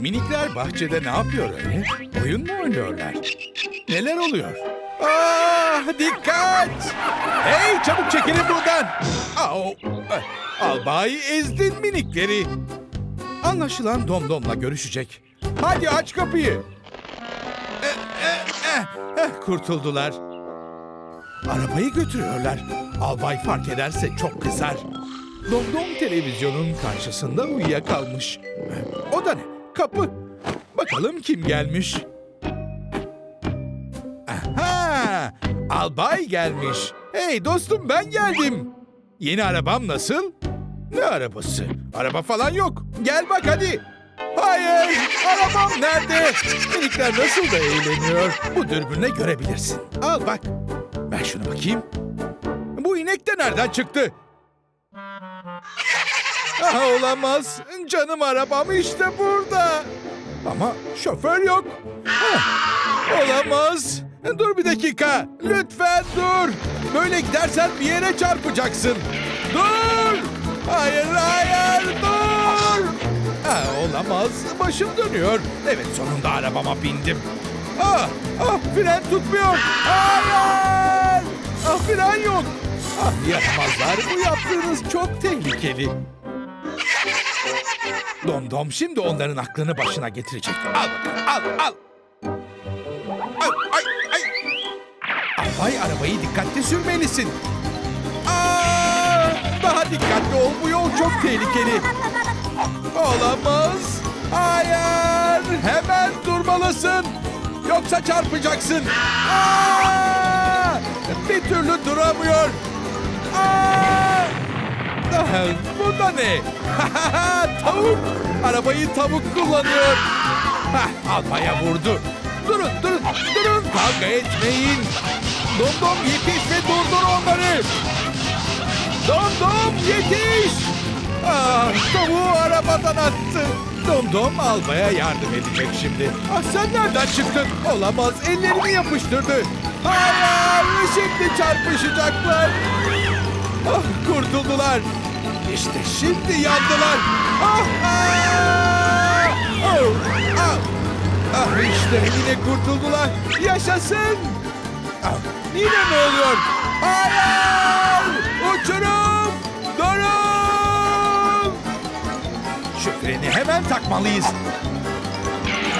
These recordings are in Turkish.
Minikler bahçede ne yapıyor öyle? Oyun mu oynuyorlar? Neler oluyor? Ah dikkat! Hey çabuk çekilin buradan! Au! Eh, Albay ezdin minikleri. Anlaşılan Domdom'la görüşecek. Hadi aç kapıyı. Eh, eh, eh, eh, kurtuldular. Arabayı götürüyorlar. Albay fark ederse çok kızar. Domdom televizyonun karşısında uyuyakalmış. O da ne? Kapı. Bakalım kim gelmiş? Aha! Albay gelmiş. Hey dostum ben geldim. Yeni arabam nasıl? Ne arabası? Araba falan yok. Gel bak hadi. Hayır, arabam nerede? Minikler nasıl da eğleniyor. Bu dürbünle görebilirsin. Al bak. Ben şuna bakayım. Bu inek de nereden çıktı? Ah, olamaz. Canım arabam işte burada. Ama şoför yok. Ah, olamaz. Dur bir dakika. Lütfen dur. Böyle gidersen bir yere çarpacaksın. Dur. Hayır, hayır, dur. Ah, olamaz. Başım dönüyor. Evet, sonunda arabama bindim. Ah, ah, fren tutmuyor. Hayır. Ah, fren yok. Ah, yapmazlar. Bu yaptığınız çok tehlikeli. Domdom şimdi onların aklını başına getirecek. Al al, al. Ay, ay, ay. Albay arabayı dikkatli sürmelisin. Aa, daha dikkatli ol, bu yol çok tehlikeli. Olamaz. Hayır, hemen durmalısın. Yoksa çarpacaksın. Aa, bir türlü duramıyor. Aa, Ah, bu da ne? tavuk. Arabayı tavuk kullanıyor. Hah, Albaya vurdu. Durun, durun, durun. Kavga etmeyin. Domdom yetiş ve durdur onları. Domdom yetiş. Ah, tavuğu arabadan attı. Domdom albaya yardım edecek şimdi. Ah sen nereden çıktın? Olamaz ellerini yapıştırdı. Hayır şimdi çarpışacaklar. Ah kurtuldular. İşte şimdi yandılar. Ah, ah, oh, ah, ah işte yine kurtuldular. Yaşasın. Ah, yine ne oluyor? Hayır! Uçurum! Durun! Şu freni hemen takmalıyız.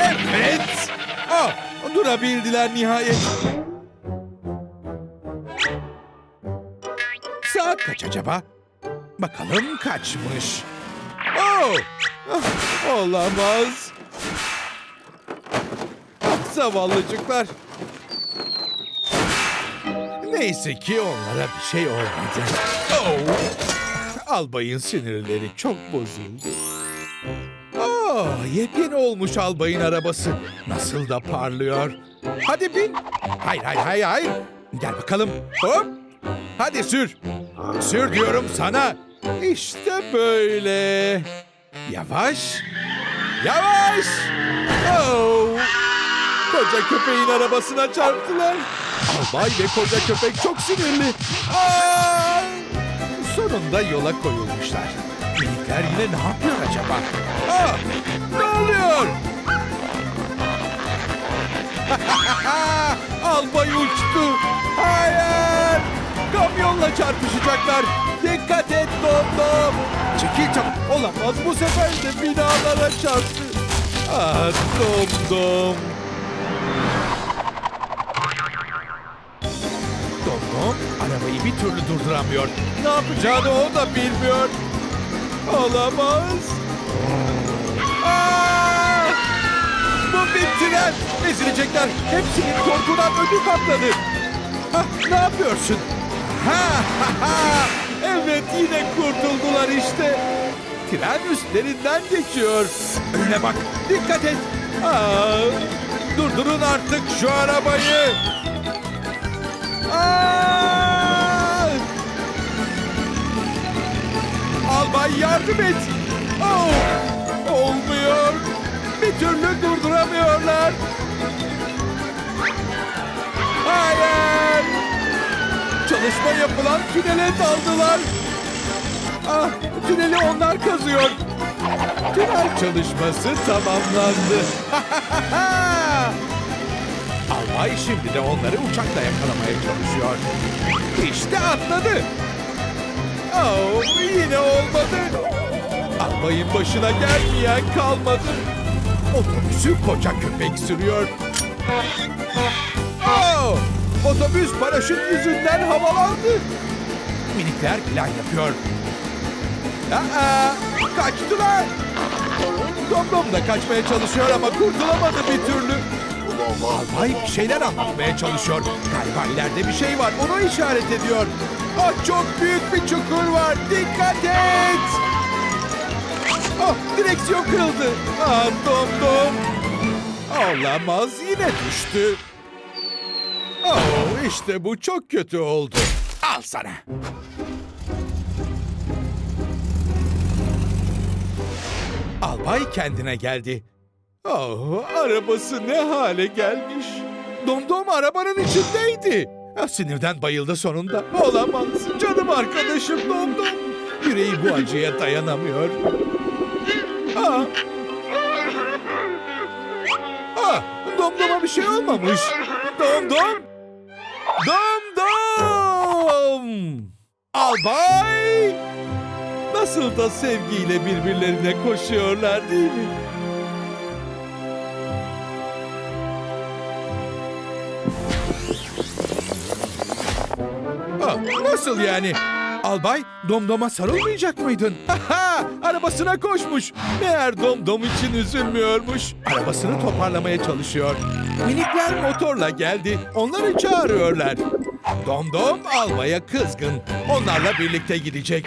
Evet. Ah, durabildiler nihayet. Saat kaç acaba? Bakalım kaçmış. Oh! Ah, Olamaz. Zavallıcıklar. Neyse ki onlara bir şey olmadı. Oh! Albayın sinirleri çok bozuldu. Oh, yepyeni olmuş albayın arabası. Nasıl da parlıyor. Hadi bin. Hayır, hayır, hayır, hayır. Gel bakalım. Hop. Hadi sür. Sür diyorum sana. İşte böyle. Yavaş. Yavaş. Oh. Koca köpeğin arabasına çarptılar. Albay ve koca köpek çok sinirli. Aa! Sonunda yola koyulmuşlar. Minikler yine ne yapıyor acaba? Aa, ne oluyor? Albay uçtu. Hayır. Kamyonla çarpışacaklar. Dikkat et Domdom. Çekil çabuk. Olamaz bu sefer de binalara çarptı. Ah Domdom. Domdom arabayı bir türlü durduramıyor. Ne yapacağını o da bilmiyor. Olamaz. Aa! Bu bittiler. Ezilecekler. Hepsinin korkudan ödü patladı. Ha, ne yapıyorsun? Ha, ha, ha. Evet yine kurtuldular işte. Tren üstlerinden geçiyor. Önüne bak. Dikkat et. Aa, durdurun artık şu arabayı. Aa! Albay yardım et. Oh, olmuyor. Bir türlü durduramıyorlar. Hayır. Çalışma yapılan tünele daldılar. Ah, tüneli onlar kazıyor. tünel çalışması tamamlandı. Albay şimdi de onları uçakla yakalamaya çalışıyor. İşte atladı. Oh, yine olmadı. Albayın başına gelmeyen kalmadı. Otobüsü koca köpek sürüyor. Otobüs paraşüt yüzünden havalandı. Minikler plan yapıyor. Aa, kaçtılar. Domdom da kaçmaya çalışıyor ama kurtulamadı bir türlü. Albay bir şeyler anlatmaya çalışıyor. Galiba ileride bir şey var. Onu işaret ediyor. Ah çok büyük bir çukur var. Dikkat et. Ah direksiyon kırıldı. Ah Domdom. Olamaz yine düştü. Oh işte bu çok kötü oldu. Al sana. Albay kendine geldi. Oh, arabası ne hale gelmiş. Domdom arabanın içindeydi. Ah, sinirden bayıldı sonunda. Olamaz. Canım arkadaşım Domdom. Yüreği bu acıya dayanamıyor. Ah. Ah, Domdom'a bir şey olmamış. Domdom. Domdom. Albay. Nasıl da sevgiyle birbirlerine koşuyorlar değil mi? Ah, nasıl yani? Albay Domdom'a sarılmayacak mıydın? Aha, arabasına koşmuş. Meğer Domdom için üzülmüyormuş. Arabasını toparlamaya çalışıyor. Minikler motorla geldi. Onları çağırıyorlar. Domdom Albay'a kızgın. Onlarla birlikte gidecek.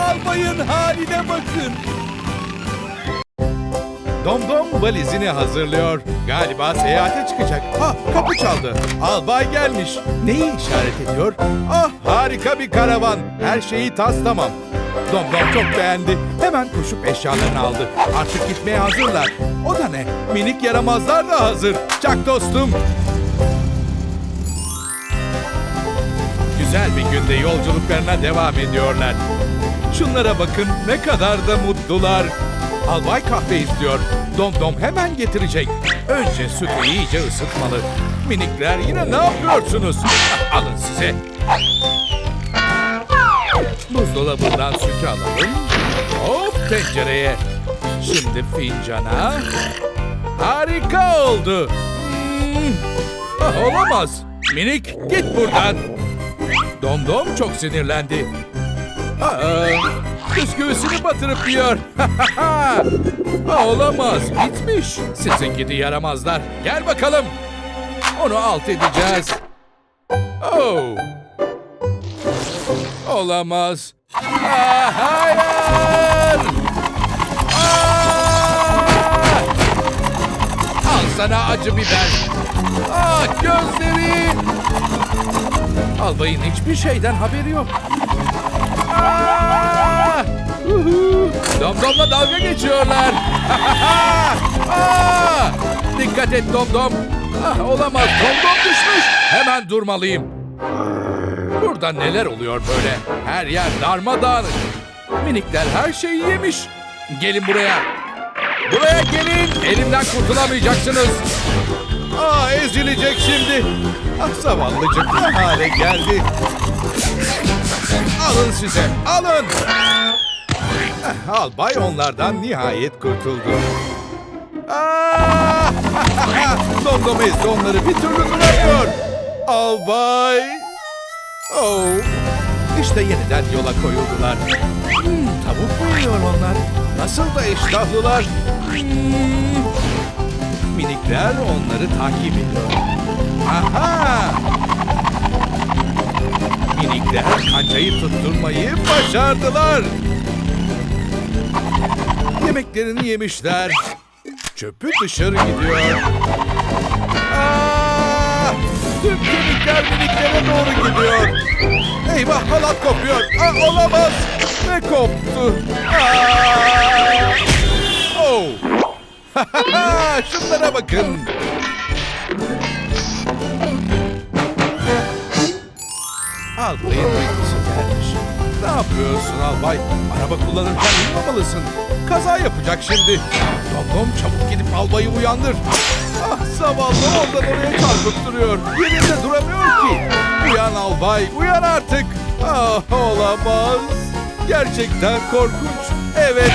Albayın haline bakın. Domdom valizini hazırlıyor. Galiba seyahate çıkacak. Ah kapı çaldı. Albay gelmiş. Neyi işaret ediyor? Ah harika bir karavan. Her şeyi tas tamam. Domdom çok beğendi. Hemen koşup eşyalarını aldı. Artık gitmeye hazırlar. O da ne? Minik yaramazlar da hazır. Çak dostum. Güzel bir günde yolculuklarına devam ediyorlar. Şunlara bakın ne kadar da mutlular. Albay kahve istiyor. Domdom hemen getirecek. Önce sütü iyice ısıtmalı. Minikler yine ne yapıyorsunuz? Alın size. Buzdolabından sütü alalım. Hop tencereye. Şimdi fincana. Harika oldu. Hmm. Ah, olamaz. Minik git buradan. Domdom çok sinirlendi. Aa, bisküvisini batırıp yiyor. Aa, olamaz, bitmiş. Sizin gidi yaramazlar. Gel bakalım. Onu alt edeceğiz. Oh. Olamaz. Aa, hayır. Aa! Al sana acı biber. Aa, gözleri. Albayın hiçbir şeyden haberi yok. Aa! Domdomla dalga geçiyorlar. Aa! Dikkat et Domdom. Ah, olamaz. Domdom düşmüş. Hemen durmalıyım. Burada neler oluyor böyle? Her yer darmadağınık. Minikler her şeyi yemiş. Gelin buraya. Buraya gelin. Elimden kurtulamayacaksınız. Aa ezilecek şimdi. Ah zavallıcık ne hale geldi. Alın size, alın. Albay onlardan nihayet kurtuldu. Aa! Domdom ezdi onları bir türlü duramıyor. Albay. Oh. İşte yeniden yola koyuldular. Hmm, tavuk mu yiyor onlar? Nasıl da iştahlılar. Hmm. Minikler onları takip ediyor. Aha! Minikler kancayı tutturmayı başardılar. Yemeklerini yemişler. Çöpü dışarı gidiyor. Aa! Tüm kemikler miniklere doğru gidiyor. Eyvah halat kopuyor. Aa, olamaz. Ne koptu? Aa! Oh! Şunlara bakın. Albayın uykusu gelmiş. Ne yapıyorsun albay? Araba kullanırken uyumamalısın. Kaza yapacak şimdi. Domdom çabuk gidip albayı uyandır. Ah zavallı oradan oraya çarpıp duruyor. Yerinde duramıyor ki. Uyan albay, uyan artık. Ah olamaz. Gerçekten korkunç. Evet.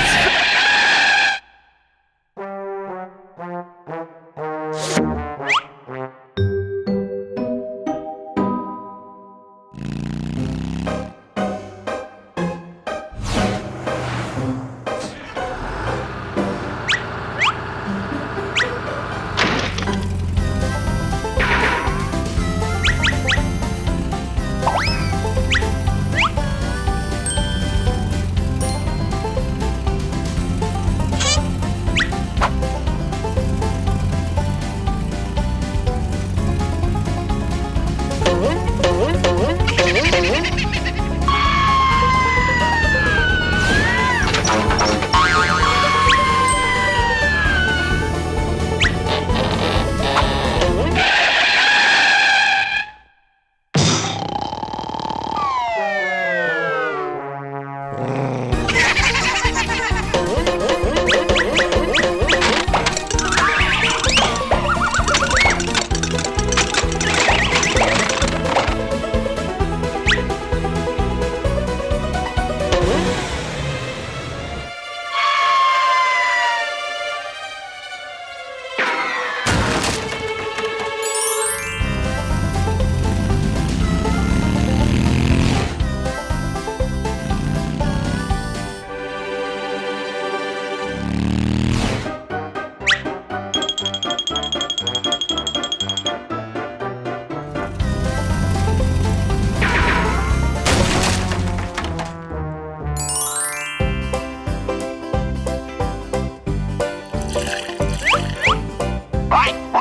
Thank